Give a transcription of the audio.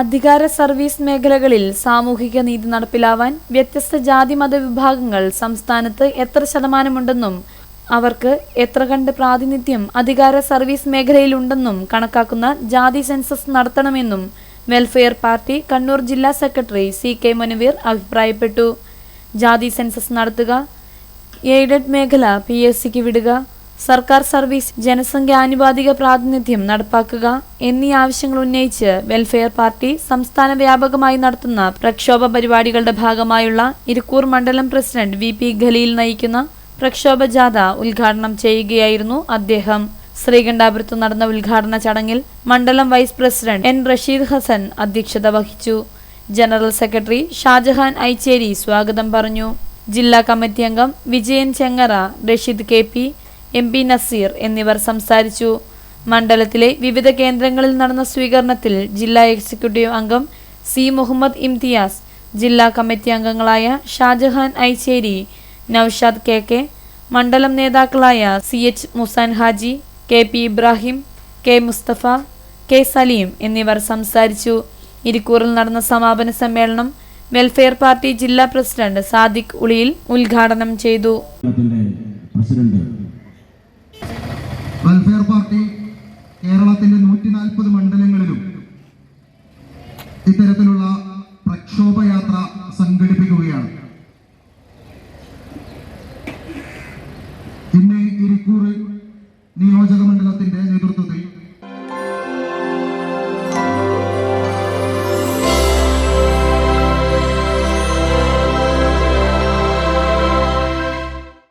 അധികാര സർവീസ് മേഖലകളിൽ സാമൂഹിക നീതി നടപ്പിലാവാൻ വ്യത്യസ്ത ജാതി മത വിഭാഗങ്ങൾ സംസ്ഥാനത്ത് എത്ര ശതമാനമുണ്ടെന്നും അവർക്ക് എത്ര കണ്ട് പ്രാതിനിധ്യം അധികാര സർവീസ് മേഖലയിലുണ്ടെന്നും കണക്കാക്കുന്ന ജാതി സെൻസസ് നടത്തണമെന്നും വെൽഫെയർ പാർട്ടി കണ്ണൂർ ജില്ലാ സെക്രട്ടറി സി കെ മുനവീർ അഭിപ്രായപ്പെട്ടു. ജാതി സെൻസസ് നടത്തുക എയ്ഡഡ് മേഖല പി എസ് സിക്ക് വിടുക സർക്കാർ സർവീസ് ജനസംഖ്യാനുപാതിക പ്രാതിനിധ്യം നടപ്പാക്കുക എന്നീ ആവശ്യങ്ങൾ ഉന്നയിച്ച് വെൽഫെയർ പാർട്ടി സംസ്ഥാന വ്യാപകമായി നടത്തുന്ന പ്രക്ഷോഭ പരിപാടികളുടെ ഭാഗമായുള്ള ഇരിക്കൂർ മണ്ഡലം പ്രസിഡന്റ് വി പി ഖലീൽ നയിക്കുന്ന പ്രക്ഷോഭ ജാഥ ഉദ്ഘാടനം ചെയ്യുകയായിരുന്നു അദ്ദേഹം. ശ്രീകണ്ഠാപുരത്ത് നടന്ന ഉദ്ഘാടന ചടങ്ങിൽ മണ്ഡലം vice president N Rasheed Hassan അധ്യക്ഷത വഹിച്ചു. ജനറൽ സെക്രട്ടറി ഷാജഹാൻ ഐച്ചേരി സ്വാഗതം പറഞ്ഞു. ജില്ലാ കമ്മിറ്റി അംഗം Vijayan Chengara Rasheed K P M P Nazeer എന്നിവർ സംസാരിച്ചു. മണ്ഡലത്തിലെ വിവിധ കേന്ദ്രങ്ങളിൽ നടന്ന സ്വീകരണത്തിൽ ജില്ലാ എക്സിക്യൂട്ടീവ് അംഗം സി മുഹമ്മദ് ഇംതിയാസ് ജില്ലാ കമ്മിറ്റി അംഗങ്ങളായ ഷാജഹാൻ ഐച്ചേരി നൌഷാദ് കെ കെ മണ്ഡലം നേതാക്കളായ C H Musan Haji K P Ibrahim K Mustafa K Saleem എന്നിവർ സംസാരിച്ചു. ഇരിക്കൂറിൽ നടന്ന സമാപന സമ്മേളനം വെൽഫെയർ പാർട്ടി ജില്ലാ പ്രസിഡന്റ് സാദിഖ് ഉളിയിൽ ഉദ്ഘാടനം ചെയ്തു. പ്രസിഡന്റ് വെൽഫെയർ പാർട്ടി കേരളത്തിന്റെ നൂറ്റി നാൽപ്പത് മണ്ഡലങ്ങളിലും ഇത്തരത്തിലുള്ള പ്രക്ഷോഭയാത്ര സംഘടിപ്പിക്കുകയാണ്. ഇന്ന് ഇരിക്കൂർ നിയോജക മണ്ഡലത്തിന്റെ